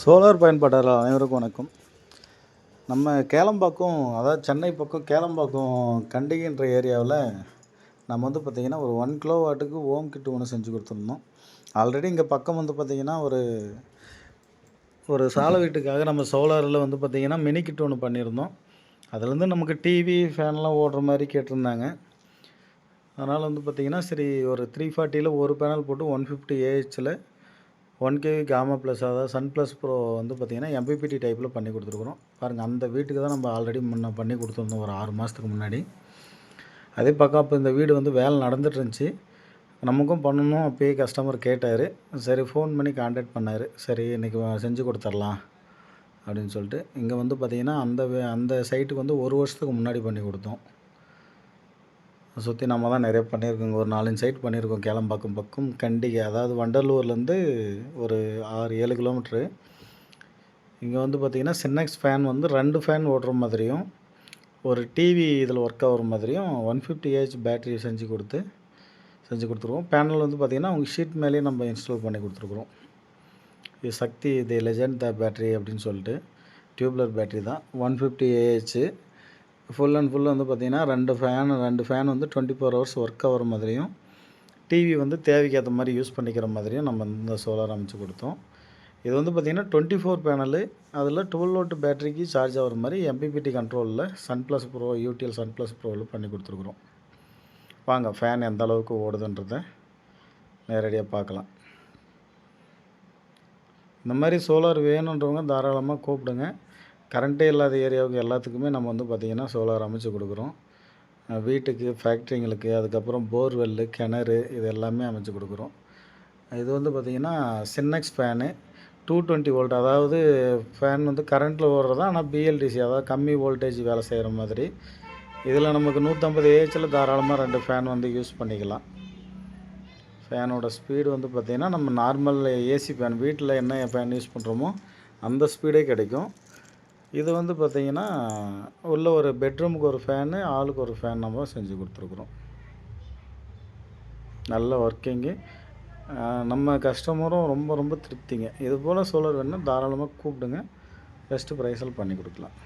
Solar பயன்பாட்டாளர் அனைவருக்கும் வணக்கம். நம்ம கேளம்பாக்கம் அதாவது சென்னை பக்கம் கேளம்பாக்கம் கண்டிகின்ற ஏரியாவில் நம்ம வந்து பார்த்திங்கன்னா ஒரு ஒன் கிலோ வாட்டுக்கு ஓம் கிட் ஒன்று செஞ்சு கொடுத்துருந்தோம். ஆல்ரெடி இங்கே பக்கம் வந்து பார்த்திங்கன்னா ஒரு ஒரு சாலை வீட்டுக்காக நம்ம சோலாரில் வந்து பார்த்திங்கன்னா மினி கிட் ஒன்று பண்ணியிருந்தோம். அதுலேருந்து நமக்கு டிவி ஃபேன்லாம் ஓடுற மாதிரி கேட்டிருந்தாங்க. அதனால் வந்து பார்த்திங்கன்னா சரி ஒரு த்ரீ ஃபார்ட்டியில் ஒரு பேனல் போட்டு ஒன் ஃபிஃப்டி ஏஹெச்சில் ஒன் கே காமா ப்ளஸ் அதாவது சன் ப்ளஸ் ப்ரோ வந்து பார்த்திங்கன்னா எம்பிபிடி டைப்பில் பண்ணி கொடுத்துருக்குறோம். பாருங்கள் அந்த வீட்டுக்கு தான் நம்ம ஆல்ரெடி முன்ன பண்ணி கொடுத்துருந்தோம் ஒரு ஆறு மாதத்துக்கு முன்னாடி. அதே பக்கம் அப்போ இந்த வீடு வந்து வேலை நடந்துட்டு இருந்துச்சு. நமக்கும் பண்ணணும் அப்பயே கஸ்டமர் கேட்டார். சரி ஃபோன் பண்ணி காண்டாக்ட் பண்ணார். சரி இன்றைக்கி செஞ்சு கொடுத்துர்லாம் அப்படின்னு சொல்லிட்டு இங்கே வந்து பார்த்திங்கன்னா அந்த வே- அந்த சைட்டுக்கு வந்து ஒரு வருஷத்துக்கு முன்னாடி பண்ணி கொடுத்தோம். சுற்றி நம்ம தான் நிறைய பண்ணியிருக்கோங்க. ஒரு நாலஞ்சு சைட் பண்ணியிருக்கோம் கேளம்பாக்கம் பக்கம் கண்டிகை. அதாவது வண்டலூர்லேருந்து ஒரு ஆறு ஏழு கிலோமீட்ரு இங்கே வந்து பார்த்திங்கன்னா சின்னக்ஸ் ஃபேன் வந்து ரெண்டு ஃபேன் ஓடுற மாதிரியும் ஒரு டிவி இதில் ஒர்க் ஆகிற மாதிரியும் ஒன் ஃபிஃப்டி ஏஹெச் பேட்டரி செஞ்சு கொடுத்து செஞ்சு கொடுத்துருவோம் பேனல் வந்து பார்த்திங்கன்னா உங்கள் ஷீட் மேலேயே நம்ம இன்ஸ்டால் பண்ணி கொடுத்துருக்குறோம். இது சக்தி தி லெஜண்ட் த பேட்டரி அப்படின்னு சொல்லிட்டு டியூப்லர் பேட்டரி தான். One fifty AH full and full வந்து பார்த்திங்கன்னா ரெண்டு ஃபேன் ரெண்டு ஃபேன் வந்து டுவெண்ட்டி ஃபோர் ஹவர்ஸ் ஒர்க் ஆகிற மாதிரியும் டிவி வந்து தேவைக்கேற்ற மாதிரி யூஸ் பண்ணிக்கிற மாதிரியும் நம்ம இந்த சோலார் அமைச்சு கொடுத்தோம். இது வந்து பார்த்திங்கன்னா டுவெண்ட்டி ஃபோர் பேனலு அதில் டுவெல் வோல்ட் பேட்டரிக்கு சார்ஜ் ஆகிற மாதிரி எம்பிபிடி கண்ட்ரோலில் Sun plus pro UTL Sun plus ப்ரோவில் பண்ணி கொடுத்துருக்குறோம். வாங்க ஃபேன் எந்த அளவுக்கு ஓடுதுன்றத நேரடியாக பார்க்கலாம். இந்த மாதிரி சோலார் வேணுன்றவங்க தாராளமாக கூப்பிடுங்க. கரண்ட்டே இல்லாத ஏரியாவுக்கு எல்லாத்துக்குமே நம்ம வந்து பார்த்திங்கன்னா சோலார் அமைச்சு கொடுக்குறோம். வீட்டுக்கு ஃபேக்ட்ரிங்களுக்கு அதுக்கப்புறம் போர்வெல்லு கிணறு இது எல்லாமே அமைச்சு கொடுக்குறோம். இது வந்து பார்த்திங்கன்னா சின்னக்ஸ் ஃபேனு டூ டுவெண்ட்டி வோல்ட் அதாவது ஃபேன் வந்து கரண்ட்டில் ஓடுறது ஆனால் பிஎல்டிசி அதாவது கம்மி வோல்டேஜ் வேலை செய்கிற மாதிரி. இதில் நமக்கு நூற்றம்பது ஏஹெச்சில் தாராளமாக ரெண்டு ஃபேன் வந்து யூஸ் பண்ணிக்கலாம். ஃபேனோட ஸ்பீடு வந்து பார்த்திங்கன்னா நம்ம நார்மல் ஏசி ஃபேன் வீட்டில் என்ன ஃபேன் யூஸ் பண்ணுறோமோ அந்த ஸ்பீடே கிடைக்கும். இது வந்து பார்த்திங்கன்னா உள்ள ஒரு பெட்ரூமுக்கு ஒரு ஃபேனு ஆளுக்கு ஒரு ஃபேன் நம்ம செஞ்சு கொடுத்துருக்குறோம். நல்ல ஒர்க்கிங்கு நம்ம கஸ்டமரும் ரொம்ப ரொம்ப திருப்திங்க. இது போல் சோலார் வேணுன்னா தாராளமாக கூப்பிடுங்க. பெஸ்ட்டு ப்ரைஸில் பண்ணி கொடுக்கலாம்.